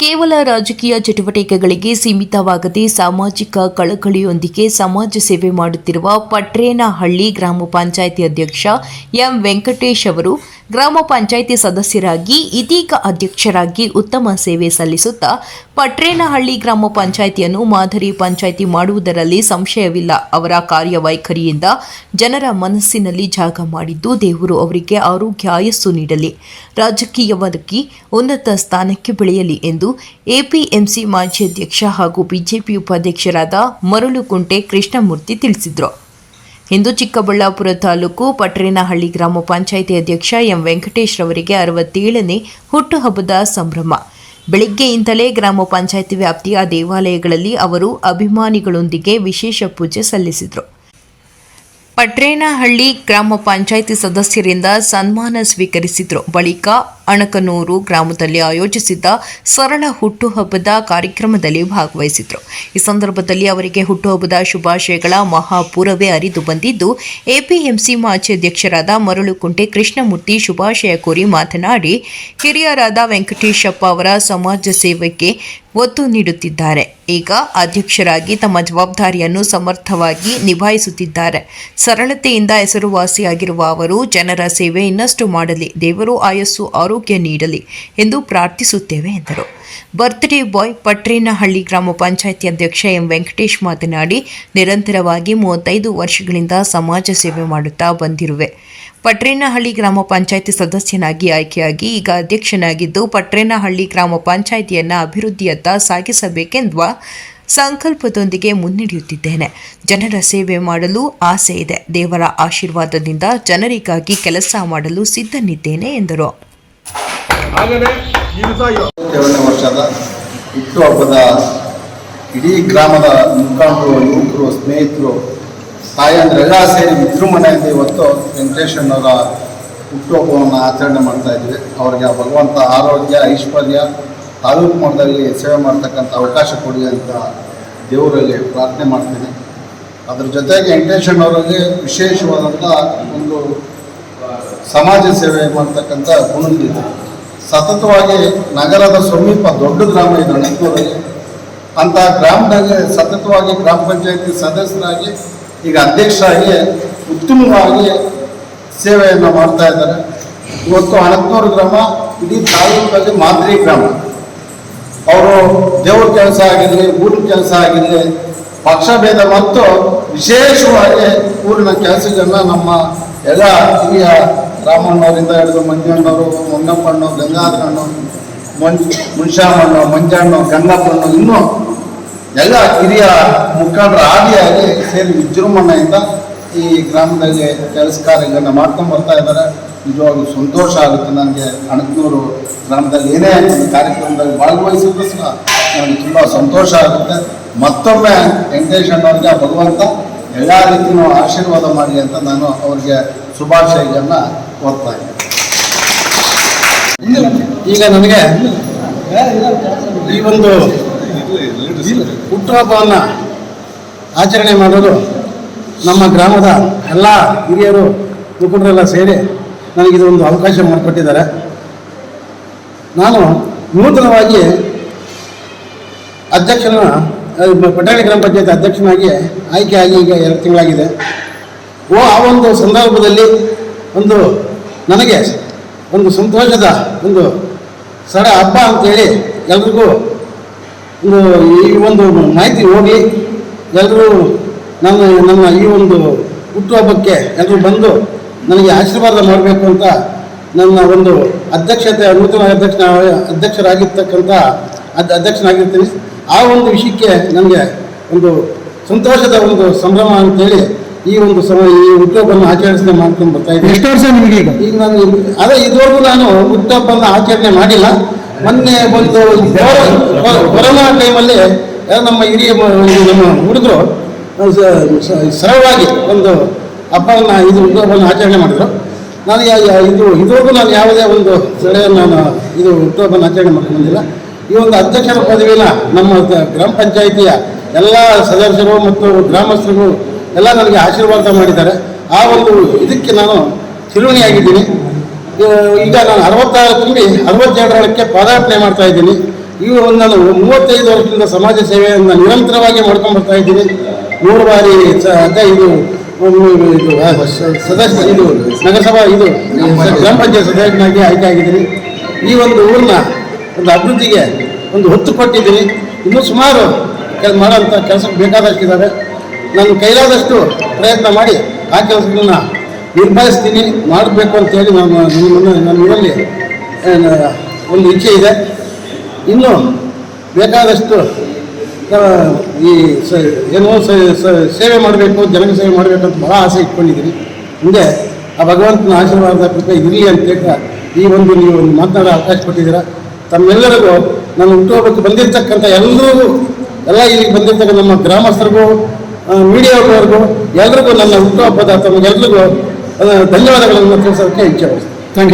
ಕೇವಲ ರಾಜಕೀಯ ಚಟುವಟಿಕೆಗಳಿಗೆ ಸೀಮಿತವಾಗದೆ ಸಾಮಾಜಿಕ ಕಳಕಳಿಯೊಂದಿಗೆ ಸಮಾಜ ಸೇವೆ ಮಾಡುತ್ತಿರುವ ಪಟ್ರೇನಹಳ್ಳಿ ಗ್ರಾಮ ಪಂಚಾಯಿತಿ ಅಧ್ಯಕ್ಷ ಎಂ ವೆಂಕಟೇಶ್ ಅವರು ಗ್ರಾಮ ಪಂಚಾಯಿತಿ ಸದಸ್ಯರಾಗಿ ಇದೀಗ ಅಧ್ಯಕ್ಷರಾಗಿ ಉತ್ತಮ ಸೇವೆ ಸಲ್ಲಿಸುತ್ತಾ ಪಟ್ರೇನಹಳ್ಳಿ ಗ್ರಾಮ ಪಂಚಾಯಿತಿಯನ್ನು ಮಾದರಿ ಪಂಚಾಯಿತಿ ಮಾಡುವುದರಲ್ಲಿ ಸಂಶಯವಿಲ್ಲ. ಅವರ ಕಾರ್ಯವೈಖರಿಯಿಂದ ಜನರ ಮನಸ್ಸಿನಲ್ಲಿ ಜಾಗ ಮಾಡಿದ್ದು ದೇವರು ಅವರಿಗೆ ಆರೋಗ್ಯ, ಆಯಸ್ಸು ನೀಡಲಿ. ರಾಜಕೀಯವಾಗಿ ಉನ್ನತ ಸ್ಥಾನಕ್ಕೆ ಬೆಳೆಯಲಿ ಎಂದು ಎಪಿಎಂಸಿ ಮಾಜಿ ಅಧ್ಯಕ್ಷ ಹಾಗೂ ಬಿಜೆಪಿ ಉಪಾಧ್ಯಕ್ಷರಾದ ಮರಳುಕುಂಟೆ ಕೃಷ್ಣಮೂರ್ತಿ ತಿಳಿಸಿದರು. ಇಂದು ಚಿಕ್ಕಬಳ್ಳಾಪುರ ತಾಲೂಕು ಪಟ್ರೇನಹಳ್ಳಿ ಗ್ರಾಮ ಪಂಚಾಯಿತಿ ಅಧ್ಯಕ್ಷ ಎಂ ವೆಂಕಟೇಶ್ ರವರಿಗೆ ಅರವತ್ತೇಳನೇ ಹುಟ್ಟುಹಬ್ಬದ ಸಂಭ್ರಮ. ಬೆಳಿಗ್ಗೆಯಿಂದಲೇ ಗ್ರಾಮ ಪಂಚಾಯಿತಿ ವ್ಯಾಪ್ತಿಯ ದೇವಾಲಯಗಳಲ್ಲಿ ಅವರು ಅಭಿಮಾನಿಗಳೊಂದಿಗೆ ವಿಶೇಷ ಪೂಜೆ ಸಲ್ಲಿಸಿದರು. ಪಟ್ರೇನಹಳ್ಳಿ ಗ್ರಾಮ ಪಂಚಾಯಿತಿ ಸದಸ್ಯರಿಂದ ಸನ್ಮಾನ ಸ್ವೀಕರಿಸಿದರು. ಬಳಿಕ ಅಣಕನೂರು ಗ್ರಾಮದಲ್ಲಿ ಆಯೋಜಿಸಿದ್ದ ಸರಳ ಹುಟ್ಟುಹಬ್ಬದ ಕಾರ್ಯಕ್ರಮದಲ್ಲಿ ಭಾಗವಹಿಸಿದರು. ಈ ಸಂದರ್ಭದಲ್ಲಿ ಅವರಿಗೆ ಹುಟ್ಟುಹಬ್ಬದ ಶುಭಾಶಯಗಳ ಮಹಾಪೂರವೇ ಅರಿದು ಬಂದಿದ್ದು, ಎಪಿಎಂಸಿ ಮಾಜಿ ಅಧ್ಯಕ್ಷರಾದ ಮರಳುಕುಂಟೆ ಕೃಷ್ಣಮೂರ್ತಿ ಶುಭಾಶಯ ಕೋರಿ ಮಾತನಾಡಿ, ಹಿರಿಯರಾದ ವೆಂಕಟೇಶಪ್ಪ ಅವರ ಸಮಾಜ ಸೇವೆಗೆ ಒತ್ತು ನೀಡುತ್ತಿದ್ದಾರೆ. ಈಗ ಅಧ್ಯಕ್ಷರಾಗಿ ತಮ್ಮ ಜವಾಬ್ದಾರಿಯನ್ನು ಸಮರ್ಥವಾಗಿ ನಿಭಾಯಿಸುತ್ತಿದ್ದಾರೆ. ಸರಳತೆಯಿಂದ ಹೆಸರುವಾಸಿಯಾಗಿರುವ ಅವರು ಜನರ ಸೇವೆ ಇನ್ನಷ್ಟು ಮಾಡಲಿ. ದೇವರು ಆಯಸ್ಸು ಆರೋಗ್ಯ ನೀಡಲಿ ಎಂದು ಪ್ರಾರ್ಥಿಸುತ್ತೇವೆ ಎಂದರು. ಬರ್ತ್ಡೇ ಬಾಯ್ ಪಟ್ರೇನಹಳ್ಳಿ ಗ್ರಾಮ ಪಂಚಾಯಿತಿ ಅಧ್ಯಕ್ಷ ಎಂ ವೆಂಕಟೇಶ್ ಮಾತನಾಡಿ, ನಿರಂತರವಾಗಿ ಮೂವತ್ತೈದು ವರ್ಷಗಳಿಂದ ಸಮಾಜ ಸೇವೆ ಮಾಡುತ್ತಾ ಬಂದಿರುವೆ. ಪಟ್ರೇನಹಳ್ಳಿ ಗ್ರಾಮ ಪಂಚಾಯಿತಿ ಸದಸ್ಯನಾಗಿ ಆಯ್ಕೆಯಾಗಿ ಈಗ ಅಧ್ಯಕ್ಷನಾಗಿದ್ದು, ಪಟ್ರೇನಹಳ್ಳಿ ಗ್ರಾಮ ಪಂಚಾಯಿತಿಯನ್ನು ಅಭಿವೃದ್ಧಿಯತ್ತ ಸಾಗಿಸಬೇಕೆಂದು ಸಂಕಲ್ಪದೊಂದಿಗೆ ಮುನ್ನಡೆಯುತ್ತಿದ್ದೇನೆ. ಜನರ ಸೇವೆ ಮಾಡಲು ಆಸೆ ಇದೆ. ದೇವರ ಆಶೀರ್ವಾದದಿಂದ ಜನರಿಗಾಗಿ ಕೆಲಸ ಮಾಡಲು ಸಿದ್ಧನಿದ್ದೇನೆ ಎಂದರು. ಹಾಗೆಯೇ ವರ್ಷದ ಏಳನೇ ವರ್ಷದ ಹುಟ್ಟುಹಬ್ಬದ ಇಡೀ ಗ್ರಾಮದ ಮುಖಂಡರು, ಯುವಕರು, ಸ್ನೇಹಿತರು ತಾಯಂದ್ರೆಲ್ಲ ಸೇರಿ ವಿಜೃಂಭಣೆಯಿಂದ ಇವತ್ತು. ವೆಂಕಟೇಶಣ್ಣವರ ಹುಟ್ಟುಹಬ್ಬವನ್ನು ಆಚರಣೆ ಮಾಡ್ತಾ ಇದ್ವಿ ಅವರಿಗೆ ಭಗವಂತ ಆರೋಗ್ಯ, ಐಶ್ವರ್ಯ, ತಾಲೂಕು ಮಟ್ಟದಲ್ಲಿ ಸೇವೆ ಮಾಡ್ತಕ್ಕಂಥ ಅವಕಾಶ ಕೊಡಿ ಅಂತ ದೇವರಲ್ಲಿ ಪ್ರಾರ್ಥನೆ ಮಾಡ್ತೀನಿ. ಅದ್ರ ಜೊತೆಗೆ ವೆಂಕಟೇಶಣ್ಣವರಲ್ಲಿ ವಿಶೇಷವಾದಂಥ ಒಂದು ಸಮಾಜ ಸೇವೆ ಮಾಡ್ತಕ್ಕಂಥ ಗುಣಗಳಿದೆ. ಸತತವಾಗಿ ನಗರದ ಸಮೀಪ ದೊಡ್ಡ ಗ್ರಾಮ ಇದೆ ಅಣಕೂರಲ್ಲಿ ಅಂತ ಗ್ರಾಮದಲ್ಲಿ ಸತತವಾಗಿ ಗ್ರಾಮ ಪಂಚಾಯತಿ ಸದಸ್ಯರಾಗಿ ಈಗ ಅಧ್ಯಕ್ಷರಾಗಿ ಉತ್ತಮವಾಗಿ ಸೇವೆಯನ್ನು ಮಾಡ್ತಾ ಇದ್ದಾರೆ. ಇವತ್ತು ಅಣಕೂರು ಗ್ರಾಮ, ಇಡೀ ತಾಲೂಕಲ್ಲಿ ಮಾದರಿ ಗ್ರಾಮ. ಅವರು ದೇವ್ರ ಕೆಲಸ ಆಗಿರಲಿ, ಊರಿನ ಕೆಲಸ ಆಗಿರಲಿ ಪಕ್ಷಭೇದ ಮತ್ತು ವಿಶೇಷವಾಗಿ ಊರಿನ ಕೆಲಸಗಳನ್ನ ನಮ್ಮ ಎಲ್ಲ ಹಿರಿಯ ರಾಮಣ್ಣವರಿಂದ ಹಿಡಿದು ಮಂಜಣ್ಣವರು ಮೊನ್ನಪ್ಪಣ್ಣು ಗಂಗಾಧರಣ್ಣು ಮಂಜ್ ಮುನ್ಷಾಮಣ್ಣು ಮಂಜಣ್ಣು ಗಂಗಪ್ಪಣ್ಣು ಇನ್ನೂ ಎಲ್ಲ ಹಿರಿಯ ಮುಖಂಡರ ಆದಿಯಾಗಿ ಸೇರಿ ವಿಜೃಂಭಣೆಯಿಂದ ಈ ಗ್ರಾಮದಲ್ಲಿ ಕೆಲಸ ಕಾರ್ಯಗಳನ್ನು ಮಾಡ್ಕೊಂಡು ಬರ್ತಾ ಇದ್ದಾರೆ. ನಿಜವಾಗ್ಲೂ ಸಂತೋಷ ಆಗುತ್ತೆ ನನಗೆ ಅಣಕನೂರು ಗ್ರಾಮದಲ್ಲಿ ಏನೇ ಒಂದು ಕಾರ್ಯಕ್ರಮದಲ್ಲಿ ಭಾಗವಹಿಸಿದ್ರು ಸಹ ನನಗೆ ತುಂಬ ಸಂತೋಷ ಆಗುತ್ತೆ. ಮತ್ತೊಮ್ಮೆ ವೆಂಕಟೇಶ್ ಅಣ್ಣವ್ರಿಗೆ ಆ ಭಗವಂತ ಎಲ್ಲ ರೀತಿಯೂ ಆಶೀರ್ವಾದ ಮಾಡಿ ಅಂತ ನಾನು ಅವ್ರಿಗೆ ಶುಭಾಶಯಗಳನ್ನ ಓದ್ತಾ ಈಗ ನನಗೆ ಈ ಒಂದು ಹುಟ್ಟುಹಬ್ಬವನ್ನು ಆಚರಣೆ ಮಾಡಲು ನಮ್ಮ ಗ್ರಾಮದ ಎಲ್ಲ ಹಿರಿಯರು, ಮುಖಂಡರೆಲ್ಲ ಸೇರಿ ನನಗೆ ಒಂದು ಅವಕಾಶ ಮಾಡಿಕೊಟ್ಟಿದ್ದಾರೆ. ನಾನು ನೂತನವಾಗಿ ಅಧ್ಯಕ್ಷನ ಪಟಾಣಿ ಗ್ರಾಮ ಪಂಚಾಯತ್ ಅಧ್ಯಕ್ಷನಾಗಿ ಆಯ್ಕೆಯಾಗಿ ಈಗ ಎರಡು ತಿಂಗಳಾಗಿದೆ. ಓ, ಆ ಒಂದು ಸಂದರ್ಭದಲ್ಲಿ ಒಂದು ನನಗೆ ಒಂದು ಸಂತೋಷದ ಒಂದು ಸರ ಹಬ್ಬ ಅಂತೇಳಿ ಎಲ್ರಿಗೂ ಒಂದು ಈ ಒಂದು ಮಾಹಿತಿ ಹೋಗಿ ಎಲ್ಲರೂ ನನ್ನ ನನ್ನ ಈ ಒಂದು ಹುಟ್ಟುಹಬ್ಬಕ್ಕೆ ಎಲ್ಲರೂ ಬಂದು ನನಗೆ ಆಶೀರ್ವಾದ ಮಾಡಬೇಕು ಅಂತ ನನ್ನ ಒಂದು ಅಧ್ಯಕ್ಷತೆ, ನೂತನ ಅಧ್ಯಕ್ಷ, ಅಧ್ಯಕ್ಷರಾಗಿರ್ತಕ್ಕಂಥ ಅದ್, ಅಧ್ಯಕ್ಷನಾಗಿರ್ತೀನಿ. ಆ ಒಂದು ವಿಷಯಕ್ಕೆ ನನಗೆ ಒಂದು ಸಂತೋಷದ ಒಂದು ಸಂಭ್ರಮ ಅಂತೇಳಿ ಈ ಒಂದು ಸಮ ಈ ಹುಟ್ಟುಹಬ್ಬವನ್ನು ಆಚರಣೆ ಮಾಡ್ಕೊಂಡು ಬರ್ತಾ ಇದ್ದೀನಿ ಎಷ್ಟು ವರ್ಷ ನಿಮಗೆ ಈಗ? ಈಗ ನಾನು ಅದೇ ಇದುವರೆಗೂ ನಾನು ಹುಟ್ಟುಹಬ್ಬನ ಆಚರಣೆ ಮಾಡಿಲ್ಲ. ಮೊನ್ನೆ ಒಂದು ಕೊರೋ- ಕೊರೋ- ಕೊರೋನಾ ಟೈಮಲ್ಲಿ ನಮ್ಮ ಹಿರಿಯ ನಮ್ಮ ಹುಡುಗರು ಸರಳವಾಗಿ ಒಂದು ಹಬ್ಬವನ್ನು ಇದು ಹುಟ್ಟುಹಬ್ಬವನ್ನು ಆಚರಣೆ ಮಾಡಿದ್ರು. ನಾನು ಇದು ಇದುವರೆಗೂ ನಾನು ಯಾವುದೇ ಒಂದು ಸೆಳೆಯನ್ನು ನಾನು ಇದು ಹುಟ್ಟುಹಬ್ಬನ ಆಚರಣೆ ಮಾಡ್ಕೊಂಡಿಲ್ಲ. ಈ ಒಂದು ಅಧ್ಯಕ್ಷರ ಪದವಿನ ನಮ್ಮ ಗ್ರಾಮ ಪಂಚಾಯಿತಿಯ ಎಲ್ಲ ಸದಸ್ಯರು ಮತ್ತು ಗ್ರಾಮಸ್ಥರು ಎಲ್ಲ ನನಗೆ ಆಶೀರ್ವಾದ ಮಾಡಿದ್ದಾರೆ. ಆ ಒಂದು ಇದಕ್ಕೆ ನಾನು ಚಿರುಣಿಯಾಗಿದ್ದೀನಿ ಇವ- ಈಗ ನಾನು ಅರವತ್ತಾರು ತುಂಬಿ ಅರವತ್ತೆರಡರೊಳಕ್ಕೆ ಪಾದಾರ್ಪಣೆ ಮಾಡ್ತಾ ಇದ್ದೀನಿ. ಈ ಒಂದು ನಾನು ಮೂವತ್ತೈದು ವರ್ಷದಿಂದ ಸಮಾಜ ಸೇವೆಯನ್ನು ನಿರಂತರವಾಗಿ ಮಾಡ್ಕೊಂಡು ಇದ್ದೀನಿ. ಮೂರು ಬಾರಿ ಇದು ಇದು ಸದಸ್ಯ, ಇದು ನಗರಸಭಾ, ಇದು ಗ್ರಾಮ ಪಂಚಾಯತ್ ಸದಸ್ಯನಾಗಿ ಆಯ್ಕೆ ಆಗಿದ್ದೀನಿ. ಈ ಒಂದು ಊರಿನ ಒಂದು ಅಭಿವೃದ್ಧಿಗೆ ಒಂದು ಹೊತ್ತು ಕೊಟ್ಟಿದ್ದೀನಿ. ಇನ್ನೂ ಸುಮಾರು ಕೆಲ ಮಾಡೋಂಥ ಕೆಲಸಕ್ಕೆ ಬೇಕಾದಷ್ಟಿದ್ದಾವೆ ನಾನು ಕೈಲಾದಷ್ಟು ಪ್ರಯತ್ನ ಮಾಡಿ ಆ ಕೆಲಸಗಳನ್ನ ನಿರ್ಭಾಯಿಸ್ತೀನಿ ಮಾಡಬೇಕು ಅಂತೇಳಿ ನಾನು ನಿಮ್ಮನ್ನು ನನ್ನ ಇದರಲ್ಲಿ ಒಂದು ಇಚ್ಛೆ ಇದೆ. ಇನ್ನು ಬೇಕಾದಷ್ಟು ಈ ಸ, ಏನೋ ಸೇವೆ ಮಾಡಬೇಕು, ಜನಕ್ಕೆ ಸೇವೆ ಮಾಡಬೇಕು ಅಂತ ಭಾಳ ಆಸೆ ಇಟ್ಕೊಂಡಿದ್ದೀನಿ. ಮುಂದೆ ಆ ಭಗವಂತನ ಆಶೀರ್ವಾದ ಕೃಪೆ ಇರಲಿ ಅಂತ ಈ ಒಂದು ನೀವು ಒಂದು ಮಾತನಾಡೋ ಅವಕಾಶ ಕೊಟ್ಟಿದ್ದೀರಾ. ತಮ್ಮೆಲ್ಲರಿಗೂ ನಾನು ಹುಟ್ಟುಹಬ್ಬಕ್ಕೆ ಬಂದಿರತಕ್ಕಂಥ ಎಲ್ಲರಿಗೂ, ಎಲ್ಲ ಇಲ್ಲಿಗೆ ಬಂದಿರ್ತಕ್ಕಂಥ ನಮ್ಮ ಗ್ರಾಮಸ್ಥರಿಗೂ ಮೀಡಿಯಾದವ್ರಿಗೂ ಎಲ್ರಿಗೂ ನನ್ನ ಹುಟ್ಟುಹಬ್ಬದ ತಮಗೆಲ್ರಿಗೂ ಧನ್ಯವಾದಗಳನ್ನು ತಿಳಿಸೋದಕ್ಕೆ ಇಚ್ಛೆ